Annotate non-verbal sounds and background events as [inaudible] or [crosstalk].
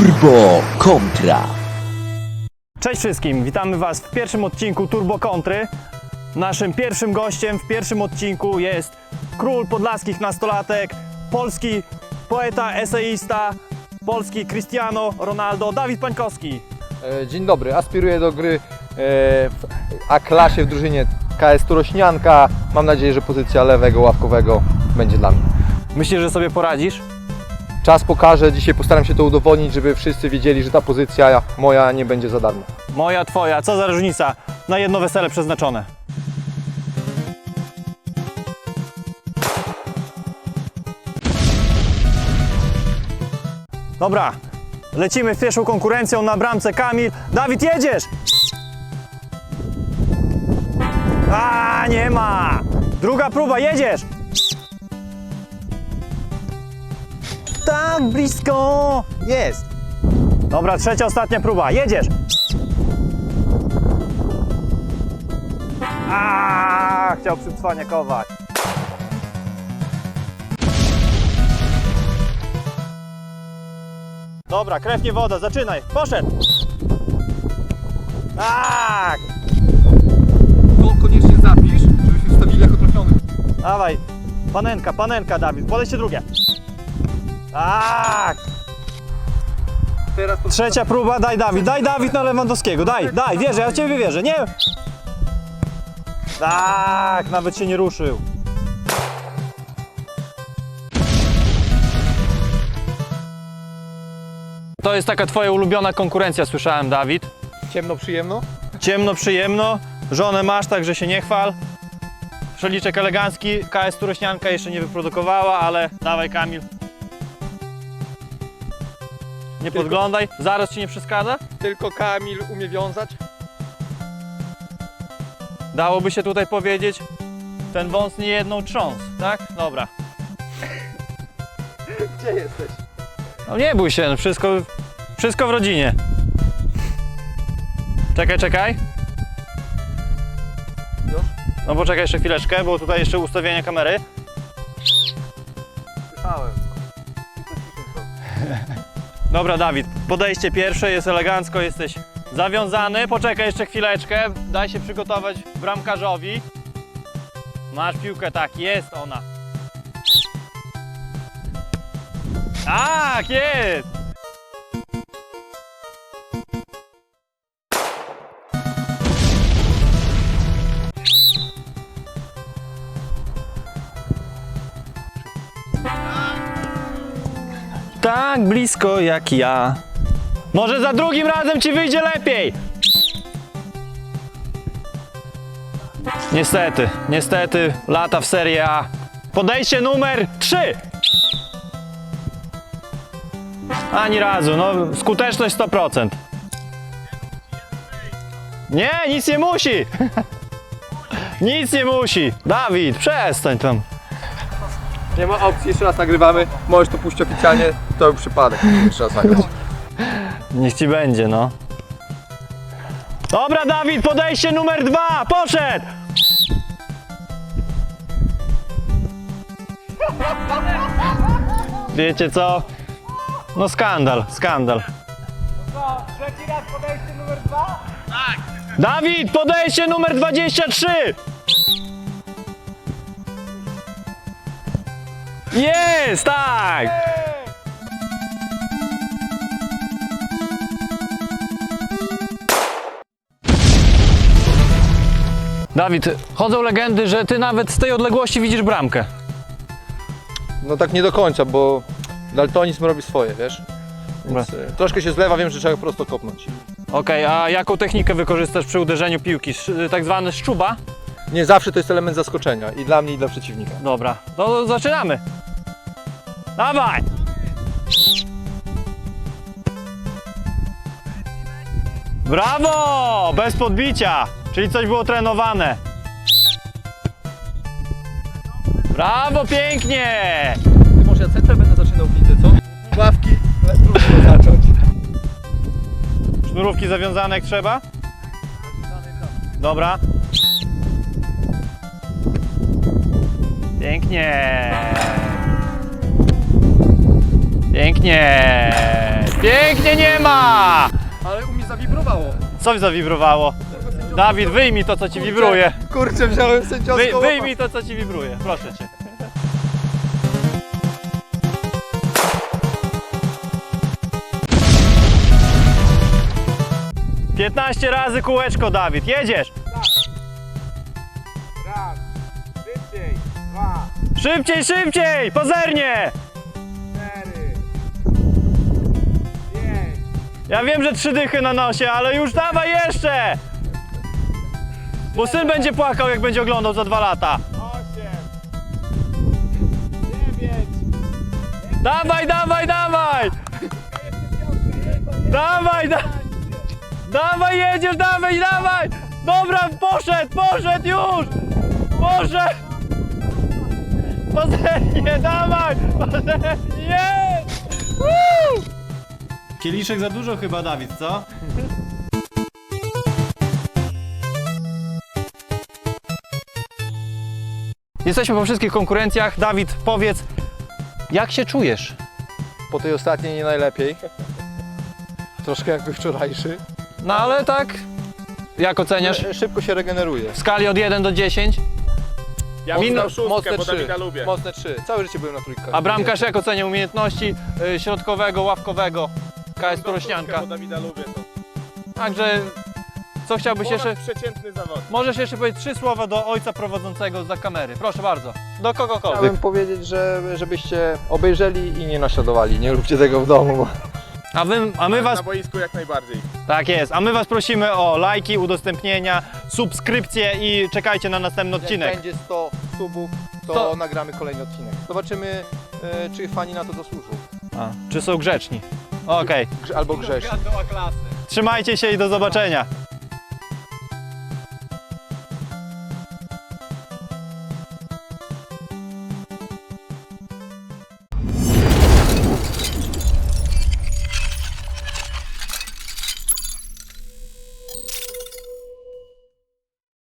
Turbo Kontra. Cześć wszystkim, witamy Was w pierwszym odcinku Turbo Kontry. Naszym pierwszym gościem w pierwszym odcinku jest król podlaskich nastolatek, polski poeta, eseista, polski Cristiano Ronaldo, Dawid Pańkowski. E, Dzień dobry, aspiruję do gry e, w A-klasie w drużynie KS Turośnianka. Mam nadzieję, że pozycja lewego ławkowego będzie dla mnie. Myślisz, że sobie poradzisz? Czas pokaże, dzisiaj postaram się to udowodnić, żeby wszyscy wiedzieli, że ta pozycja moja nie będzie za darmo. Moja, twoja, co za różnica? Na jedno wesele przeznaczone. Dobra, lecimy w pierwszą konkurencją na bramce Kamil. Dawid, jedziesz! A, nie ma! Druga próba, jedziesz! Tak, blisko! Jest! Dobra, trzecia, ostatnia próba, jedziesz! A, chciał przycwaniakować. Dobra, krew nie woda, zaczynaj. Poszedł. Tak. To koniecznie zapisz, żebyśmy wstawili jako trafiony. Dawaj. Panenka, panenka, Dawid. Podejście drugie. Tak. Teraz Trzecia próba, daj Dawid, daj Dawid na Lewandowskiego, daj, daj, wierzę, ja w Ciebie wierzę, nie? Tak, nawet się nie ruszył. To jest taka Twoja ulubiona konkurencja, słyszałem, Dawid. ciemno, przyjemno. Ciemno, przyjemno, żonę masz, także się nie chwal. Przeliczek elegancki, KS Turośnianka jeszcze nie wyprodukowała, ale dawaj Kamil. Nie podglądaj, zaraz Ci nie przeszkadza? Tylko Kamil umie wiązać. Dałoby się tutaj powiedzieć, ten wąs nie jedną trząs, tak? Dobra. [laughs] Gdzie jesteś? No nie bój się, no wszystko, wszystko w rodzinie. Czekaj, czekaj. Już? No poczekaj jeszcze chwileczkę, bo tutaj jeszcze ustawienie kamery. Słyszałem. [laughs] Dobra, Dawid, podejście pierwsze, jest elegancko, jesteś zawiązany. Poczekaj jeszcze chwileczkę, daj się przygotować bramkarzowi. Masz piłkę, tak, jest ona. Tak, jest! Tak blisko jak ja. Może za drugim razem ci wyjdzie lepiej. Niestety, niestety, lata w Serie A. Podejście numer 3. Ani razu, no skuteczność 100%. Nie, nic nie musi. [laughs] Nic nie musi. Dawid, przestań tam. Nie ma opcji, jeszcze raz nagrywamy. Możesz to puścić oficjalnie, to był przypadek. Jeszcze raz nagrać. Niech ci będzie, no. Dobra, Dawid, podejście numer dwa, poszedł! Wiecie co? No skandal, skandal. Trzeci raz podejście numer dwa. Dawid, podejście numer 23! Jest, tak! Dawid, chodzą legendy, że ty nawet z tej odległości widzisz bramkę. No tak nie do końca, bo daltonizm robi swoje, wiesz? Więc, e, troszkę się zlewa, wiem, że trzeba prosto kopnąć. Okej, a jaką technikę wykorzystasz przy uderzeniu piłki? Sz- Tak zwany szczuba? Nie zawsze to jest element zaskoczenia i dla mnie, i dla przeciwnika. Dobra, to zaczynamy. Dawaj! Brawo! Bez podbicia, czyli coś było trenowane. Brawo, pięknie! Ty może ja centrem będę zaczynał pizzę, co? Ławki, trudno zacząć. Sznurówki zawiązane jak trzeba? Dobra. Pięknie. Pięknie. Pięknie nie ma! Ale u mnie zawibrowało. Co zawibrowało? Dawid, wyjmij to, co ci wibruje. Kurczę, wziąłem sędziowską Wy, wyjmij to, co ci wibruje. Proszę cię. Piętnaście razy kółeczko, Dawid. Jedziesz. Raz, szybciej, dwa, Szybciej, szybciej! Pozernie! Ja wiem, że trzy dychy na nosie, ale już dawaj jeszcze! Bo syn będzie płakał, jak będzie oglądał za dwa lata. Dawaj, dawaj, dawaj! Dawaj, da... dawaj, jedziesz, dawaj, dawaj! Dobra, poszedł, poszedł już! Poszedł! Pozernie, [laughs] dawaj! Pozernie! Woo! Kieliszek za dużo chyba, Dawid, co? Jesteśmy po wszystkich konkurencjach. Dawid, powiedz, jak się czujesz? Po tej ostatniej nie najlepiej. Troszkę jakby wczorajszy. No ale tak, jak oceniasz? Szybko się regeneruje. W skali od 1 do 10. Ja bym dał szóstkę, mocne bo trzy. Dawida lubię. Mocne trzy. Całe życie byłem na trójkach. A bramkarz jak ocenia umiejętności y, środkowego, ławkowego Dawida lubię. To Także co chciałbyś jeszcze? Przeciętny zawod. Możesz jeszcze powiedzieć trzy słowa do ojca prowadzącego za kamery. Proszę bardzo. Do kogokolwiek. Chciałbym powiedzieć, że żebyście obejrzeli i nie naśladowali. Nie róbcie tego w domu. Bo... A, wy, a my was Na boisku jak najbardziej. tak jest, a my was prosimy o lajki, udostępnienia, subskrypcje i czekajcie na następny Jak odcinek. będzie 100 subów, to Sto- nagramy kolejny odcinek. Zobaczymy, e, czy fani na to zasłużą. A, czy są grzeczni? Okej. Albo grzeszni. Trzymajcie się i do zobaczenia.